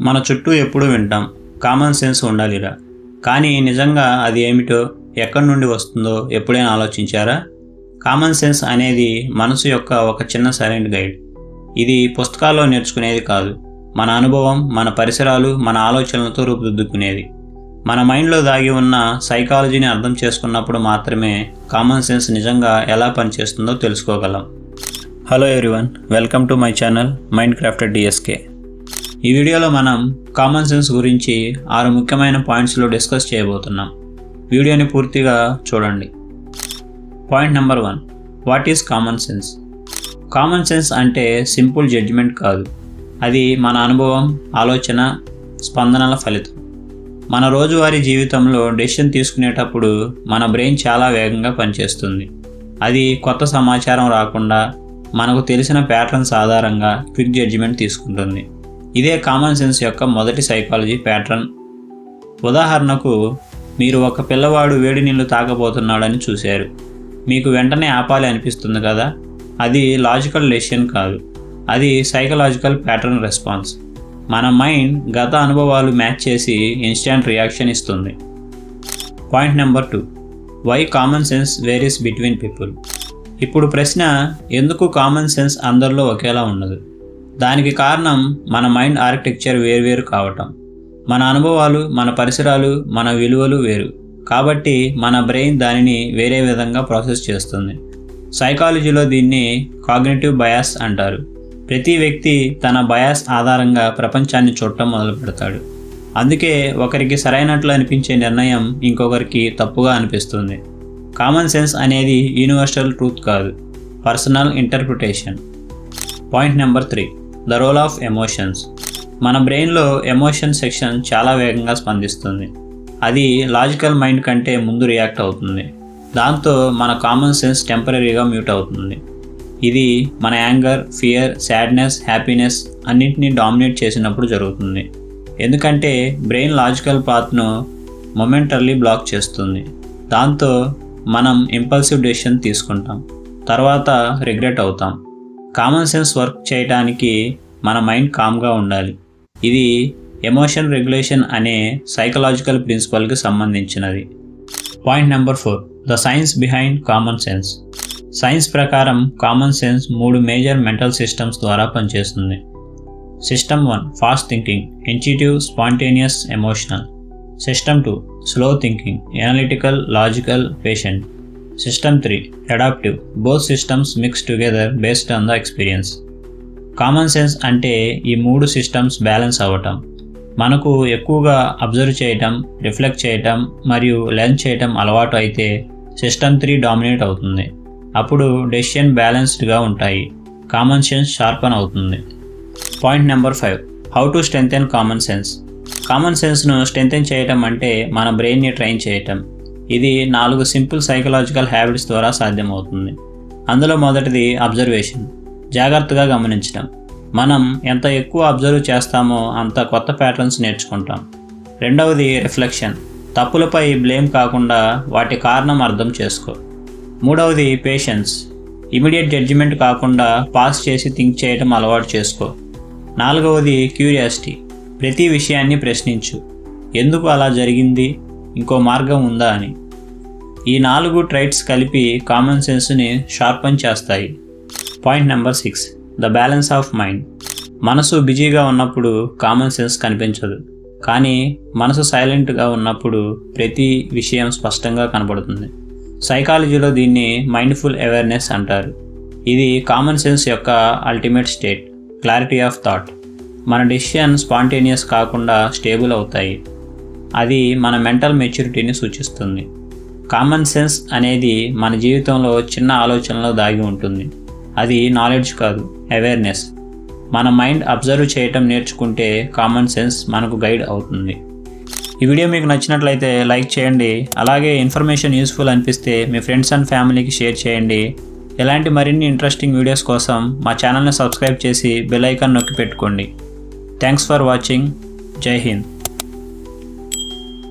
మన చుట్టూ ఎప్పుడూ వింటాం. కామన్ సెన్స్ ఉండాలిరా. కానీ నిజంగా అది ఏమిటో ఎక్కడి నుండి వస్తుందో ఎప్పుడైనా ఆలోచించారా? కామన్ సెన్స్ అనేది మనసు యొక్క ఒక చిన్న సైలెంట్ గైడ్. ఇది పుస్తకాల్లో నేర్చుకునేది కాదు. మన అనుభవం మన పరిసరాలు మన ఆలోచనలతో రూపుదిద్దుకునేది మన మైండ్లో దాగి ఉన్న సైకాలజీని అర్థం చేసుకున్నప్పుడు మాత్రమే కామన్ సెన్స్ నిజంగా ఎలా పనిచేస్తుందో తెలుసుకోగలం. Hello everyone welcome to my channel mind crafted DSK. ఈ వీడియోలో మనం కామన్ సెన్స్ గురించి ఆరు ముఖ్యమైన పాయింట్స్లో డిస్కస్ చేయబోతున్నాం. వీడియోని పూర్తిగా చూడండి. Point number one what is common sense common sense అంటే సింపుల్ జడ్జిమెంట్ కాదు. అది మన అనుభవం ఆలోచన స్పందనల ఫలితం. మన రోజువారీ జీవితంలో డెసిషన్ తీసుకునేటప్పుడు మన బ్రెయిన్ చాలా వేగంగా పనిచేస్తుంది. అది కొత్త సమాచారం రాకుండా మనకు తెలిసిన ప్యాటర్న్స్ ఆధారంగా క్విక్ జడ్జిమెంట్ తీసుకుంటుంది. ఇదే కామన్ సెన్స్ యొక్క మొదటి సైకాలజీ ప్యాటర్న్ ఉదాహరణకు మీరు ఒక పిల్లవాడు వేడి నీళ్ళు తాగబోతున్నాడని చూశారు. మీకు వెంటనే ఆపాలి అనిపిస్తుంది కదా? అది లాజికల్ డెసిషన్ కాదు. అది సైకలాజికల్ ప్యాటర్న్ రెస్పాన్స్ మన మైండ్ గత అనుభవాలు మ్యాచ్ చేసి ఇన్స్టాంట్ రియాక్షన్ ఇస్తుంది. Point number two why common sense varies between people ఇప్పుడు ప్రశ్న ఎందుకు కామన్ సెన్స్ అందరిలో ఒకేలా ఉండదు దానికి కారణం మన మైండ్ ఆర్కిటెక్చర్ వేరువేరు కావటం. మన అనుభవాలు మన పరిసరాలు మన విలువలు వేరు. కాబట్టి మన బ్రెయిన్ దానిని వేరే విధంగా ప్రాసెస్ చేస్తుంది. సైకాలజీలో దీన్ని కాగ్నేటివ్ బయాస్ అంటారు. ప్రతి వ్యక్తి తన బయాస్ ఆధారంగా ప్రపంచాన్ని చూడటం మొదలు పెడతాడు. అందుకే ఒకరికి సరైనట్లు అనిపించే నిర్ణయం ఇంకొకరికి తప్పుగా అనిపిస్తుంది. కామన్ సెన్స్ అనేది యూనివర్సల్ ట్రూత్ కాదు. Personal interpretation. Point number three. The role of emotions మన బ్రెయిన్లో ఎమోషన్ సెక్షన్ చాలా వేగంగా స్పందిస్తుంది. అది లాజికల్ మైండ్ కంటే ముందు రియాక్ట్ అవుతుంది. దాంతో మన కామన్ సెన్స్ టెంపరీగా మ్యూట్ అవుతుంది. ఇది మన యాంగర్ ఫియర్ సాడ్నెస్ హ్యాపీనెస్ అన్నింటినీ డామినేట్ చేసినప్పుడు జరుగుతుంది. ఎందుకంటే బ్రెయిన్ లాజికల్ పాత్ను మొమెంటర్లీ బ్లాక్ చేస్తుంది. దాంతో మనం ఇంపల్సివ్ డెసిషన్ తీసుకుంటాం. తర్వాత రిగ్రెట్ అవుతాం. కామన్ సెన్స్ వర్క్ చేయడానికి మన మైండ్ కామ్గా ఉండాలి. ఇది ఎమోషన్ రెగ్యులేషన్ అనే సైకలాజికల్ ప్రిన్సిపల్కి సంబంధించినది. Point number four the science behind common sense science ప్రకారం కామన్ సెన్స్ మూడు మేజర్ మెంటల్ సిస్టమ్స్ ద్వారా పనిచేస్తుంది. System one fast thinking intuitive spontaneous emotional system two slow thinking analytical logical patient system three adaptive both systems mix together based on the experience common sense అంటే ఈ మూడు systems balance అవ్వటం. మనకు ఎక్కువగా observe చేయటం reflect చేయటం మరియు learn చేయటం అలవాటు అయితే సిస్టమ్ త్రీ డామినేట్ అవుతుంది. అప్పుడు డెసిషన్ బ్యాలెన్స్డ్గా ఉంటాయి. కామన్ సెన్స్ షార్పన్ అవుతుంది. Point number five how to strengthen common sense common సెన్స్ను strengthen చేయటం అంటే మన బ్రెయిన్ని ట్రైన్ చేయటం. ఇది నాలుగు సింపుల్ సైకలాజికల్ హ్యాబిట్స్ ద్వారా సాధ్యమవుతుంది. అందులో మొదటిది అబ్జర్వేషన్. జాగ్రత్తగా గమనించడం. మనం ఎంత ఎక్కువ అబ్జర్వ్ చేస్తామో అంత కొత్త ప్యాటర్న్స్ నేర్చుకుంటాం. రెండవది రిఫ్లెక్షన్. తప్పులపై బ్లేమ్ కాకుండా వాటి కారణం అర్థం చేసుకో. మూడవది పేషెన్స్. ఇమీడియట్ జడ్జిమెంట్ కాకుండా పాస్ చేసి థింక్ చేయడం అలవాటు చేసుకో. నాలుగవది క్యూరియాసిటీ. ప్రతి విషయాన్ని ప్రశ్నించు. ఎందుకు అలా జరిగింది? ఇంకో మార్గం ఉందా అని. ఈ నాలుగు ట్రైట్స్ కలిపి కామన్ సెన్స్ని షార్పన్ చేస్తాయి. Point number six the balance of mind మనసు బిజీగా ఉన్నప్పుడు కామన్ సెన్స్ కనిపించదు. కానీ మనసు సైలెంట్గా ఉన్నప్పుడు ప్రతి విషయం స్పష్టంగా కనబడుతుంది. సైకాలజీలో దీన్ని మైండ్ఫుల్ అవేర్నెస్ అంటారు. ఇది కామన్ సెన్స్ యొక్క ultimate state clarity of thought మన డెసిషన్ స్పాంటేనియస్ కాకుండా స్టేబుల్ అవుతాయి. అది మన మెంటల్ మెచ్యూరిటీని సూచిస్తుంది. కామన్ సెన్స్ అనేది మన జీవితంలో చిన్న ఆలోచనలో దాగి ఉంటుంది. అది నాలెడ్జ్ కాదు అవేర్నెస్. మన మైండ్ అబ్జర్వ్ చేయటం నేర్చుకుంటే కామన్ సెన్స్ మనకు గైడ్ అవుతుంది. ఈ వీడియో మీకు నచ్చినట్లయితే లైక్ చేయండి అలాగే ఇన్ఫర్మేషన్ యూస్ఫుల్ అనిపిస్తే మీ ఫ్రెండ్స్ అండ్ ఫ్యామిలీకి షేర్ చేయండి. ఇలాంటి మరిన్ని ఇంట్రెస్టింగ్ వీడియోస్ కోసం మా ఛానల్ని సబ్స్క్రైబ్ చేసి బెల్ ఐకాన్ నొక్కి పెట్టుకోండి. Thanks for watching. Jai Hind.